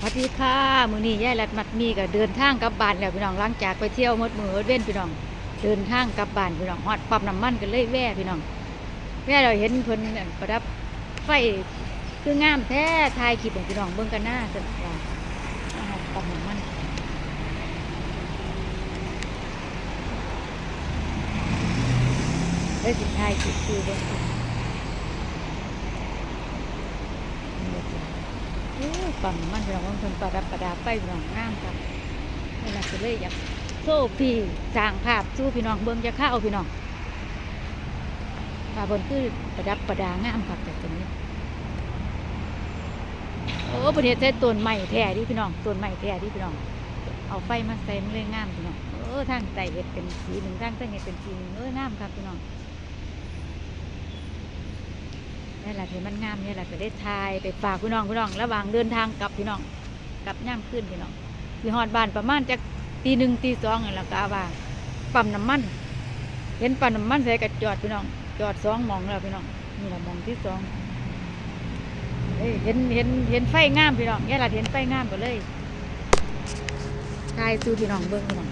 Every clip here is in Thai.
สวัสดีค่ะมือนี้ยายรัดมัดมีก็เดินทางกลับบ้านแล้วพี่น้องหลังจากไปเที่ยวมดมือดเว้นพี่น้อง เดินทางกลับบ้านพี่น้องฮอดปั๊มน้ำมันกันเลยแว่พี่น้องแว่เราเห็นเพิ่นประดับไฟคืองามแท้ถ่ายคลิปให้พี่น้องเบิ่งกันหน้าสนุกว่าฮอดปั๊มน้ำมันได้สิถ่ายคลิปคือเบิ่งโอ้ย ปั๊มน้ำมันพี่น้องเพิ่นประดับประดาไฟพี่น้องงามครับนี่ล่ะก็เลยอยากโซ่พี่สร้างภาพสู้พี่น้องเบิ่งจะข้าวพี่น้องภาพบนคือประดับประดางามครับแต่ตรงนี้โอ้ประเทศใช้ต้นไม้แท้ดิพี่น้องต้นไม้แท้ดิพี่น้อง เอาไฟมาใส่มันเลยงามพี่น้องเออทางใต้เห็ดเป็นสีหนึ่งทางใต้เห็ดเป็นสีหนึ่งเอองามครับพี่น้อง นี่แหละที่มันงามนี่แหละก็ได้ทายไปฝากพี่น้องพี่น้องระหว่างเดินทางกลับพี่น้องกลับย่ำขึ้นพี่น้องพี่ฮอดบ้านประมาณจะตีหนึ่งตีสองนี่แหละกาว่าปั๊มน้ำมัน เห็นปั๊มน้ำมันใส่กระจอดพี่น้อง จอดสองมองแล้วพี่น้องนี่แหละมองที่สองเห็นเห็นเห็นไฟงามพี่น้องแย่แหละเห็นไฟงามก็เลยทายสู่พี่น้องเบิ้งพี่น้อง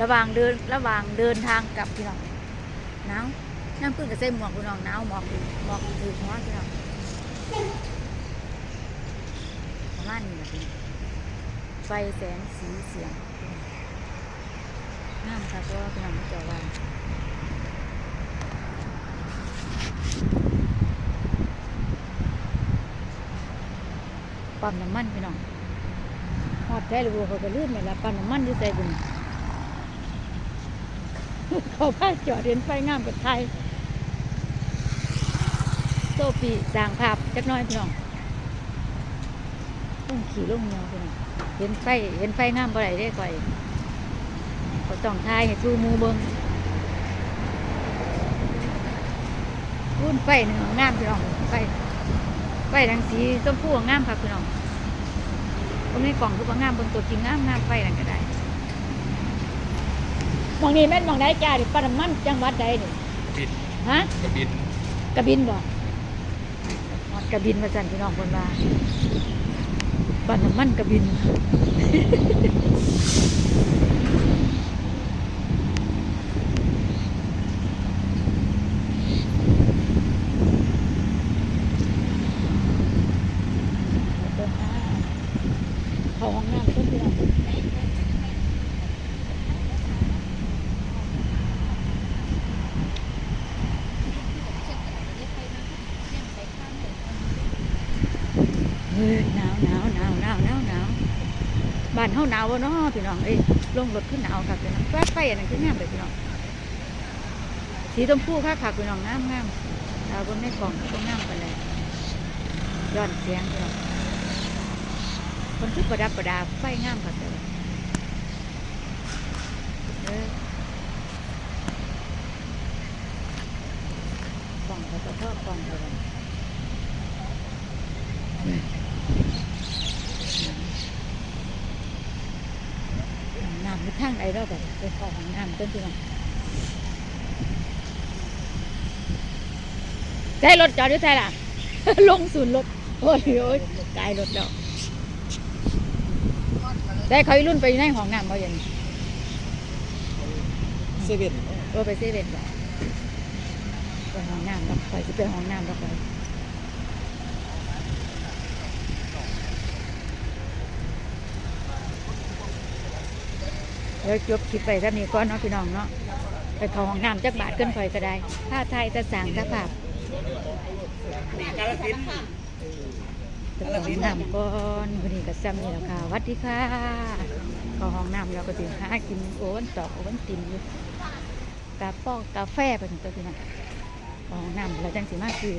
ระหว่างเดินระหว่างเดินทางกลับพี่น้องหนาว น้ำพึ่งกับเส้นหมวกพี่น้องหนาวหมอกหมอกถือหัวพี่น้องประมาณนี้แหละพี่น้ไฟแสงสีเสียงงามครับเพราะว่าพี่น้องไม่เจาว่าปั๊มน้ำมันพี่น้องหอดแท้หรือบัวเขาก็ลื่นเลยละปั๊มน้ำมันอยู่ใส่บุญเขาพาจอดเห็นไฟงามกับไทย ซปีสร้างภาพจักหน้อยพี่น้องต้องขี่ลงเงาพี่น้องเห็นไฟเห็นไฟงามบ่ได้ได้ก่อยก็ต้องทายให้ชูหมูเบิงรุ่นไฟหนึ่งงามพี่น้องไฟไฟดังสีชมพูงามครับพี่น้องตรงนี้กล่องคือว่างามเบนตัวจริงงามงามไฟนั่นก็ได้หมองนี้แม่นหมองได้จ้าดิปาน้ำมันจังหวัดใดนี่บินฮะ กระบิน กระบินบ่ฮอ ดกระบินมาสั่นพี่น้องคนว่าปาน้ำมันกระบิน เขาห้องน้ำต้นเดียวเฮ้ย หนาวหนาวหนาวหนาวหนาวหนาวบ้านเฮาหนาวบ่เนาะพี่น้องเอ้ยลงรถขึ้นหนาวครับพี่น้องแฟไฟอันนั้นคืองามเลยพี่น้องสีชมพูค่ะค่ะพี่น้องงามงามดาวบนในกล่องก็งามไปเลยย้อนเสียงพี่น้องคนที่ประดับประดาไฟงามค่ะเจ้าเออป่องเขาจะทอดป่องเขาเลย น้ำมีทางใดเราแบบไปเข้าห้องน้ำต้นที่น้องใช้รถจอดอยู่ใช่ล่ะ ลงศูนย์รถ โอ้ยโอ้ยไกลรถแล้วได้เขาอีรุ่นไปในห้องน้ำเขาอย่างเซเว่นก็ไปเซเว่นบ่ไปห้องน้ำแล้วไปจะไปห้องน้ำแล้วไปเดี๋ยวจบคลิปไปถ้ามีก้อนเนาะพี่น้องเนาะไปข้าห้องน้ำจักบาทขึ้นไปก็ได้ถ้าไทยจะสั่งถ้าภาพกาลสินจะเข้าห้องน้ำก่อนวันนี้ก็ซ้ำนี่แล้วค่ะวัดดีค่ะข้าห้องน้ำเราก็ถึงหากินโอวันตอกโอวันตินอยู่กาฟอกกาแฟเป็นตัวพี่น้องของน้ำเราจังสีมากคือ